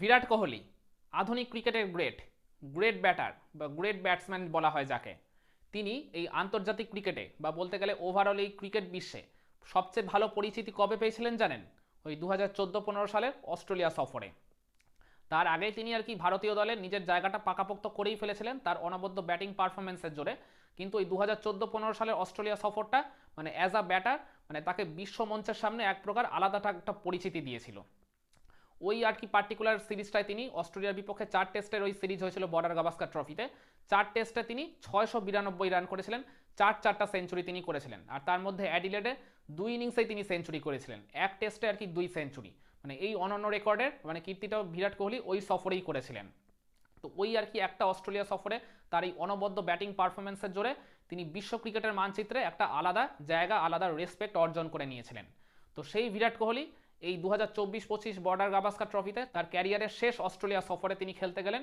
বিরাট কোহলি, আধুনিক ক্রিকেটের great great batter বা গ্রেট ব্যাটসম্যান বলা হয় যাকে। তিনি এই আন্তর্জাতিক ক্রিকেটে বা বলতে গেলে ওভারঅল এই ক্রিকেট বিশ্বে সবচেয়ে ভালো পরিচিতি কবে পেয়েছিলেন জানেন? ওই দু হাজার চোদ্দ পনেরো সালের অস্ট্রেলিয়া সফরে। তার আগে তিনি আর কি ভারতীয় দলে নিজের জায়গাটা পাকাপোক্ত করেই ফেলেছিলেন তার অনবদ্য ব্যাটিং পারফরমেন্সের জোরে। কিন্তু ওই দু হাজার চোদ্দ পনেরো সালের অস্ট্রেলিয়া সফরটা মানে অ্যাজ আ ব্যাটার মানে তাকে বিশ্ব মঞ্চের সামনে এক প্রকার আলাদা একটা পরিচিতি দিয়েছিল। ওই আর কি পার্টিকুলার সিরিজটায় তিনি অস্ট্রেলিয়ার বিপক্ষে চার টেস্টের ওই সিরিজ হয়েছিল বর্ডার গাভাস্কার ট্রফিতে চার টেস্টে তিনি ছয়শো বিরানব্বই রান করেছিলেন, চার চারটা সেঞ্চুরি তিনি করেছিলেন। আর তার মধ্যে অ্যাডিলেডে দুই ইনিংসেই তিনি সেঞ্চুরি করেছিলেন। এক টেস্টে আর কি দুই সেঞ্চুরি মানে এই অনন্য রেকর্ডের মানে কীর্তিটাও বিরাট কোহলি ওই সফরেই করেছিলেন। তো ওই আর কি একটা অস্ট্রেলিয়া সফরে তার এই অনবদ্য ব্যাটিং পারফরমেন্সের জোরে তিনি বিশ্ব ক্রিকেটের মানচিত্রে একটা আলাদা জায়গা, আলাদা রেসপেক্ট অর্জন করে নিয়েছিলেন। তো সেই বিরাট কোহলি এই দু হাজার চব্বিশ পঁচিশ বর্ডার গাভাস্কার ট্রফিতে তার ক্যারিয়ারের শেষ অস্ট্রেলিয়া সফরে তিনি খেলতে গেলেন।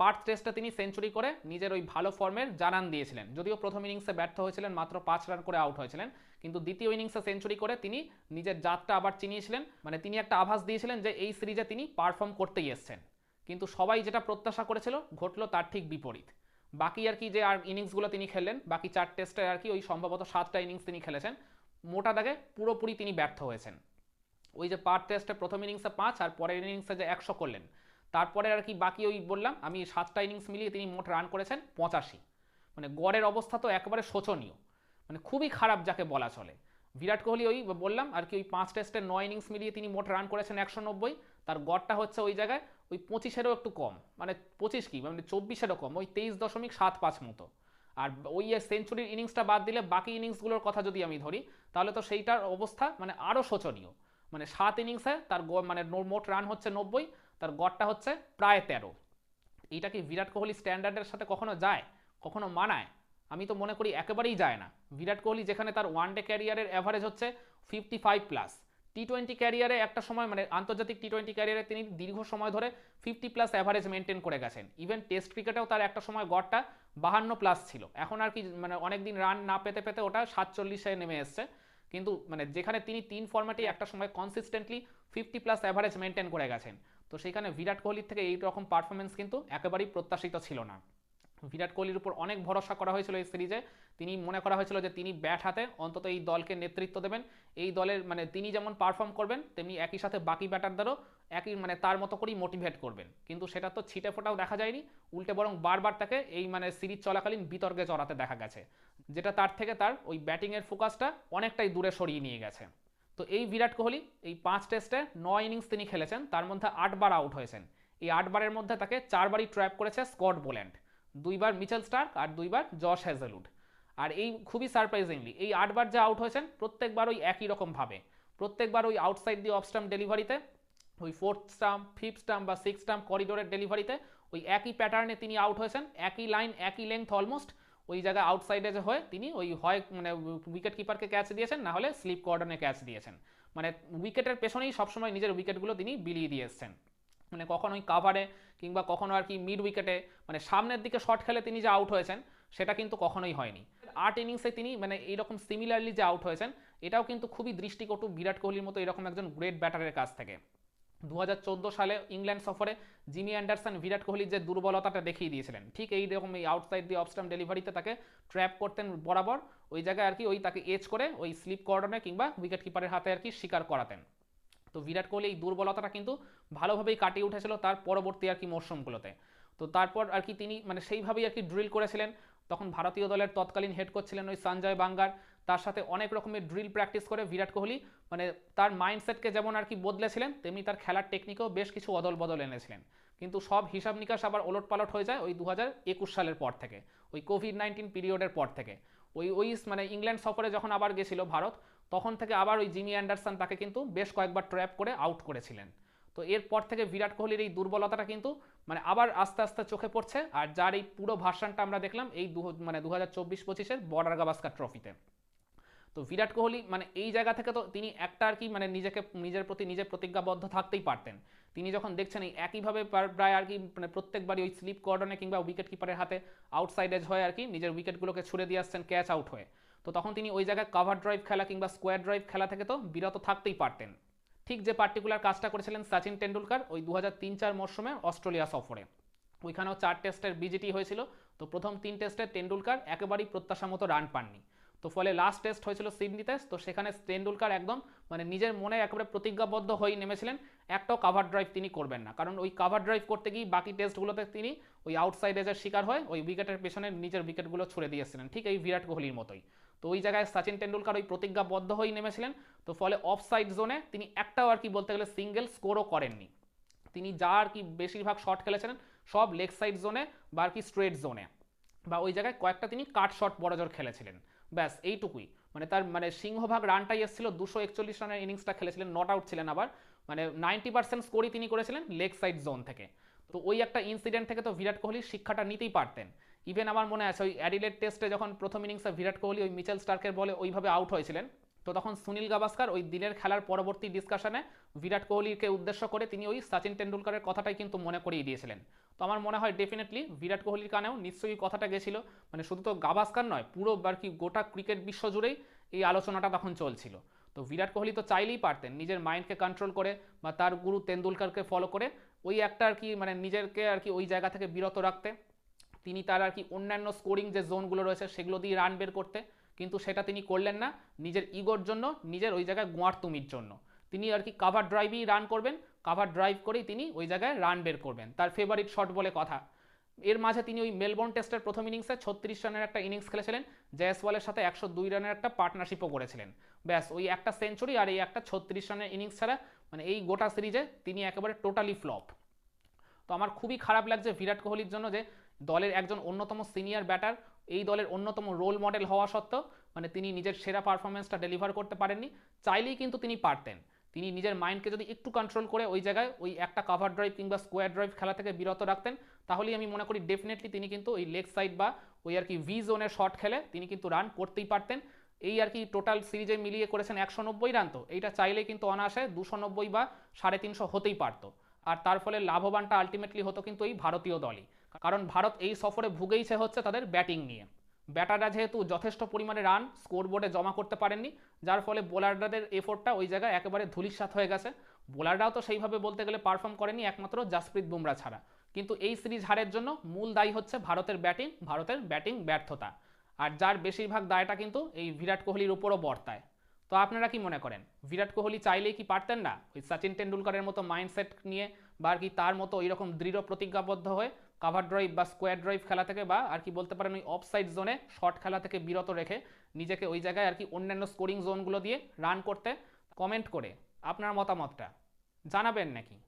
পার্থ টেস্টে তিনি সেঞ্চুরি করে নিজের ওই ভালো ফর্মের জানান দিয়েছিলেন। যদিও প্রথম ইনিংসে ব্যর্থ হয়েছিলেন, মাত্র পাঁচ রান করে আউট হয়েছিলেন। কিন্তু দ্বিতীয় ইনিংসে সেঞ্চুরি করে তিনি নিজের জাতটা আবার চিনিয়েছিলেন। মানে তিনি একটা আভাস দিয়েছিলেন যে এই সিরিজে তিনি পারফর্ম করতেই এসছেন। কিন্তু সবাই যেটা প্রত্যাশা করেছিল, ঘটলো তার ঠিক বিপরীত। বাকি আর কি যে আর ইনিংসগুলো তিনি খেললেন, বাকি চার টেস্টে আর কি ওই সম্ভবত সাতটা ইনিংস তিনি খেলেছেন, মোটা দাগে পুরোপুরি তিনি ব্যর্থ হয়েছেন। ওই যে পার টেস্টে প্রথম ইনিংসে পাঁচ আর পরের ইনিংসে যে একশো করলেন। তারপরে আর কি বাকি ওই বললাম, আমি সাতটা ইনিংস মিলিয়ে তিনি মোট রান করেছেন পঁচাশি। মানে গড়ের অবস্থা তো একেবারে শোচনীয়। মানে খুবই খারাপ যাকে বলা চলে। বিরাট কোহলি ওই বললাম আর কি ওই পাঁচ টেস্টের নয় ইনিংস মিলিয়ে তিনি মোট রান করেছেন একশো নব্বই। তার গড়টা হচ্ছে ওই জায়গায় ওই পঁচিশেরও একটু কম। মানে পঁচিশ কি? মানে চব্বিশেরও কম। ওই তেইশ দশমিক সাত পাঁচ মতো। আর ওই সেঞ্চুরির ইনিংসটা বাদ দিলে বাকি ইনিংসগুলোর কথা যদি আমি ধরি, তাহলে তো সেইটার অবস্থা মানে আরও শোচনীয়। মানে সাত ইনিংসে তার মানে মোট রান হচ্ছে নব্বই, তার গড়টা হচ্ছে প্রায় তেরো। এইটা কি বিরাট কোহলি স্ট্যান্ডার্ডের সাথে কখনো যায়? কখনো মানায়? আমি তো মনে করি একেবারেই যায় না। বিরাট কোহলি যেখানে তার ওয়ান ডে ক্যারিয়ারের অ্যাভারেজ হচ্ছে fifty five plus T twenty ক্যারিয়ারে একটা সময় মানে আন্তর্জাতিক টি টোয়েন্টি ক্যারিয়ারে তিনি দীর্ঘ সময় ধরে ফিফটি প্লাস অ্যাভারেজ মেনটেন করে গেছেন। ইভেন টেস্ট ক্রিকেটেও তার একটা সময় গড়টা বাহান্ন প্লাস ছিল। এখন আর কি মানে অনেকদিন রান না পেতে পেতে ওটা সাতচল্লিশে নেমে এসছে। কিন্তু মানে যেখানে তিনি তিন ফর্ম্যাটে একটা সময় consistently fifty plus average maintain করে গেছেন। তো সেখানে বিরাট কোহলির থেকে এই রকম পারফরমেন্স কিন্তু একেবারেই প্রত্যাশিত ছিল না। বিরাট কোহলির উপর অনেক ভরসা করা হয়েছিল এই সিরিজে তিনি মনে করা হয়েছিল যে তিনি ব্যাট হাতে অন্তত এই দলকে নেতৃত্ব দেবেন। এই দলের মানে তিনি যেমন পারফর্ম করবেন তেমনি একই সাথে বাকি ব্যাটারদেরও একই মানে তার মতো করেই মোটিভেট করবেন। কিন্তু সেটা তো ছিটে ফোটাও দেখা যায়নি। উল্টে বরং বারবার তাকে এই মানে সিরিজ চলাকালীন বিতর্কে চড়াতে দেখা গেছে। যেটা তার থেকে তার ওই ব্যাটিংয়ের ফোকাসটা অনেকটাই দূরে সরিয়ে নিয়ে গেছে। তো এই বিরাট কোহলি এই পাঁচ টেস্টে নয় ইনিংস তিনি খেলেছেন, তার মধ্যে আটবার আউট হয়েছেন। এই আটবারের মধ্যে তাকে চারবারই ট্র্যাপ করেছে স্কট বোল্যান্ড। দুইবার মিচেল স্টার্ক আর দুইবার জশ হ্যাজেলউড আর এই খুবই সারপ্রাইজিংলি এই আটবার যে আউট হয়েছেন, প্রত্যেকবার ওই একই রকমভাবে প্রত্যেকবার ওই আউটসাইড দি অফ স্টাম্প ডেলিভারিতে ওই ফোর্থ স্টাম্প ফিফথ স্টাম্প বা সিক্স স্টাম্প করিডোরের ডেলিভারিতে ওই একই প্যাটার্নে তিনি আউট হয়েছেন, একই লাইন একই লেন্থ অলমোস্ট ওই জায়গায় আউটসাইডে যে হয়ে, তিনি ওই হয় মানে উইকেট কিপারকে ক্যাচ দিয়েছেন, না হলে স্লিপ কর্ডনে ক্যাচ দিয়েছেন। মানে উইকেটের পেছনেই সবসময় নিজের উইকেটগুলো তিনি বিলিয়ে দিয়ে এসছেন। মানে কখনো ওই কাভারে কিংবা কখনো আর কি মিড উইকেটে মানে সামনের দিকে শট খেলে তিনি যে আউট হয়েছেন, সেটা কিন্তু কখনোই হয়নি। আট ইনিংসে তিনি মানে এইরকম সিমিলারলি যে আউট হয়েছেন, এটাও কিন্তু খুবই দৃষ্টিকটু বিরাট কোহলির মতো এরকম একজন গ্রেট ব্যাটারের কাছ থেকে। দু হাজার চোদ্দ সালে ইংল্যান্ড সফরে জিমি অ্যান্ডারসন, বিরাট কোহলির যে দুর্বলতাটা দেখিয়ে দিয়েছিলেন, ঠিক এই রকম এই আউটসাইড দিয়ে অফস্টাম ডেলিভারিতে তাকে ট্র্যাপ করতেন বরাবর, ওই জায়গায় আর কি ওই তাকে এজ করে ওই স্লিপ কর্ডনে কিংবা উইকেট কিপারের হাতে আর কি শিকার করাতেন। তো বিরাট কোহলি এই দুর্বলতাটা কিন্তু ভালোভাবেই কাটিয়ে উঠেছিল তার পরবর্তী আর কি মরশুমগুলোতে। তো তারপর আর কি তিনি মানে সেইভাবেই আর কি ড্রিল করেছিলেন, তখন ভারতীয় দলের তৎকালীন হেড কোচ ছিলেন ওই সঞ্জয় বাঙ্গার তার সাথে অনেক রকমের ড্রিল প্র্যাকটিস করে বিরাট কোহলি। মানে তার মাইন্ডসেটকে যেমন আর কি বদলেছিলেন, তেমনি তার খেলার টেকনিকেও বেশ কিছু অদল বদল এনেছিলেন। কিন্তু সব হিসাব নিকাশ আবার ওলট পালট হয়ে যায় ওই দু হাজার একুশ সালের পর থেকে, ওই কোভিড নাইন্টিন পিরিয়ডের পর থেকে। ওই ওই মানে ইংল্যান্ড সফরে যখন আবার গেছিল ভারত, তখন থেকে আবার ওই জিমি অ্যান্ডারসন তাকে কিন্তু বেশ কয়েকবার ট্র্যাপ করে আউট করেছিলেন। তো এরপর থেকে বিরাট কোহলির এই দুর্বলতাটা কিন্তু মানে আবার আস্তে আস্তে চোখে পড়ছে। আর যার এই পুরো ভার্সানটা আমরা দেখলাম এই দু মানে দু হাজার চব্বিশ পঁচিশের বর্ডার গাভাস্কার ট্রফিতে তো বিরাট কোহলি মানে এই জায়গা থেকে তো তিনি একটা আর কি মানে নিজেকে, নিজের প্রতি, নিজের প্রতিজ্ঞাবদ্ধ থাকতেই পারতেন। তিনি যখন দেখছেন এই একইভাবে প্রায় আর কি মানে প্রত্যেকবারই ওই স্লিপ কর্ডনে কিংবা উইকেট কিপারের হাতে আউটসাইডেজ হয়ে আর কি নিজের উইকেটগুলোকে ছুড়ে দিয়ে আসছেন ক্যাচ আউট হয়ে। তো তখন তিনি ওই জায়গায় কাভার ড্রাইভ খেলা কিংবা স্কোয়ার ড্রাইভ খেলা থেকে তো বিরত থাকতেই পারতেন। ঠিক যে পার্টিকুলার কাজটা করেছিলেন সচিন টেন্ডুলকার ওই দু হাজার তিন চার মরশুমে অস্ট্রেলিয়া সফরে। ওইখানেও চার টেস্টের বিজিটি হয়েছিল। তো প্রথম তিন টেস্টে টেন্ডুলকার একেবারেই প্রত্যাশা মতো রান পাননি। তো ফলে লাস্ট টেস্ট হয়েছিল সিডনিতে তো সেখানে তেন্ডুলকার একদম মানে নিজের মনে একেবারে প্রতিজ্ঞাবদ্ধ হয়ে নেমেছিলেন। একটাও কাভার ড্রাইভ তিনি করবেন না। কারণ ওই কাভার ড্রাইভ করতে গিয়ে বাকি টেস্টগুলোতে তিনি ওই আউটসাইড এজের শিকার হয়ে ওই উইকেটের পেছনে নিজের উইকেটগুলো ছুড়ে দিয়েছিলেন ঠিক এই বিরাট কোহলির মতোই। তো ওই জায়গায় সচিন টেন্ডুলকার ওই প্রতিজ্ঞাবদ্ধ হয়েই নেমেছিলেন। তো ফলে অফ সাইড জোনে তিনি একটাও আর কি বলতে গেলে সিঙ্গেল স্কোরও করেননি। তিনি যা আর কি বেশিরভাগ শট খেলেছিলেন সব লেগ সাইড জোনে বা আর কি স্ট্রেট জোনে বা ওই জায়গায় কয়েকটা তিনি কাট শট বড় জোর খেলেছিলেন। ব্যাস, এইটুকুই। মানে তার মানে সিংহভাগ রানটাই এসেছিল দুশো একচল্লিশ রানের ইনিংসটা খেলেছিলেন নট আউট ছিলেন আবার। মানে নাইনটি পার্সেন্ট স্কোরই তিনি করেছিলেন লেগ সাইড জোন থেকে। তো ওই একটা ইনসিডেন্ট থেকে তো বিরাট কোহলি শিক্ষাটা নিতেই পারতেন। ইভেন আমার মনে আছে, ওই অ্যাডিলেট টেস্টে যখন প্রথম ইনিংসে বিরাট কোহলি ওই মিচেল স্টার্কের বলে ওইভাবে আউট হয়েছিলেন। তো তখন সুনীল গাভাস্কার ওই দিনের খেলার পরবর্তী ডিসকাশনে বিরাট কোহলিকে উদ্দেশ্য করে তিনি ওই সচিন টেন্ডুলকারের কথাটাই কিন্তু মনে করিয়ে দিয়েছিলেন। তো আমার মনে হয় ডেফিনেটলি বিরাট কোহলির কানেও নিশ্চয়ই কথাটা গেছিল। মানে শুধু তো গাভাস্কার নয়, পুরো আর কি গোটা ক্রিকেট বিশ্ব জুড়েই এই আলোচনাটা তখন চলছিল। তো বিরাট কোহলি তো চাইলেই পারতেন নিজের মাইন্ডকে কন্ট্রোল করে বা তার গুরু তেন্ডুলকারকে ফলো করে ওই একটা আর কি মানে নিজেকে আর কি ওই জায়গা থেকে বিরত রাখতে, তিনি তার আর কি অন্যান্য স্কোরিং যে জোনগুলো রয়েছে সেগুলো দিয়ে রান বের করতে কিন্তু সেটা তিনি করলেন না। নিজের ইগোর জন্য, নিজের ওই জায়গায় গোয়ার তুমির জন্য। তিনি আর কি কাভার ড্রাইভই রান করবেন। কাভার ড্রাইভ করেই তিনি ওই জায়গায় রান বের করবেন। তার ফেভারিট শট বলে কথা। এর মাঝে তিনি ওই মেলবোর্ন টেস্টের প্রথম ইনিংসে ছত্রিশ রানের একটা ইনিংস খেলেছিলেন। জয়সওয়ালের সাথে একশো দুই রানের একটা পার্টনারশিপও করেছিলেন। ব্যাস, ওই একটা সেঞ্চুরি আর এই একটা ছত্রিশ রানের ইনিংস ছাড়া মানে এই গোটা সিরিজে তিনি একেবারে টোটালি ফ্লপ তো আমার খুবই খারাপ লাগছে বিরাট কোহলির জন্য যে দলের একজন অন্যতম সিনিয়র ব্যাটার এই দলের অন্যতম রোল মডেল হওয়া সত্ত্বেও মানে তিনি নিজের সেরা পারফরমেন্সটা ডেলিভার করতে পারেননি, চাইলেই কিন্তু তিনি পারতেন। তিনি নিজের মাইন্ডকে যদি একটু কন্ট্রোল করে ওই জায়গায় ওই একটা কাভার ড্রাইভ কিংবা স্কোয়ার ড্রাইভ খেলা থেকে বিরত রাখতেন, তাহলেই আমি মনে করি ডেফিনেটলি তিনি কিন্তু ওই লেগ সাইড বা ওই আর কি ভি জোনের শট খেলে তিনি কিন্তু রান করতেই পারতেন। এই আর কি টোটাল সিরিজে মিলিয়ে করেছেন একশো নব্বই রান তো, এইটা চাইলে কিন্তু অনায়াসে দুশো বা সাড়ে তিনশো হতেই পারতো। আর তার ফলে লাভবানটা আলটিমেটলি হতো কিন্তু এই ভারতীয় দলই। কারণ ভারত এই সফরে ভুগেইছে হচ্ছে তাদের ব্যাটিং নিয়ে। ব্যাটাররা যেহেতু যথেষ্ট পরিমাণে রান স্কোরবোর্ডে জমা করতে পারেননি, যার ফলে বোলারদের এফোর্টটা ওই জায়গায় একেবারে ধুলিস্বাত হয়ে গেছে। বোলাররাও তো সেইভাবে বলতে গেলে পারফর্ম করেনি একমাত্র জাসপ্রীত বুমরা ছাড়া। কিন্তু এই সিরিজ হারের জন্য মূল দায়ী হচ্ছে ভারতের ব্যাটিং ভারতের ব্যাটিং ব্যর্থতা। আর যার বেশিরভাগ দায়টা কিন্তু এই বিরাট কোহলির উপরও বর্তায়। তো আপনারা কি মনে করেন? বিরাট কোহলি চাইলেই কি পারতেন না? ওই সচিন টেন্ডুলকারের মতো মাইন্ডসেট নিয়ে বা আর কি তার মতো ওইরকম দৃঢ় প্রতিজ্ঞাবদ্ধ হয়ে কাভার ড্রাইভ বা স্কোয়ার ড্রাইভ খেলা থেকে বা আর কি বলতে পারেন ওই অফ সাইড জোনে শর্ট খেলা থেকে বিরত রেখে নিজেকে ওই জায়গায় আর কি অন্যান্য স্কোরিং জোনগুলো দিয়ে রান করতে কমেন্ট করে। আপনার মতামতটা জানাবেন নাকি?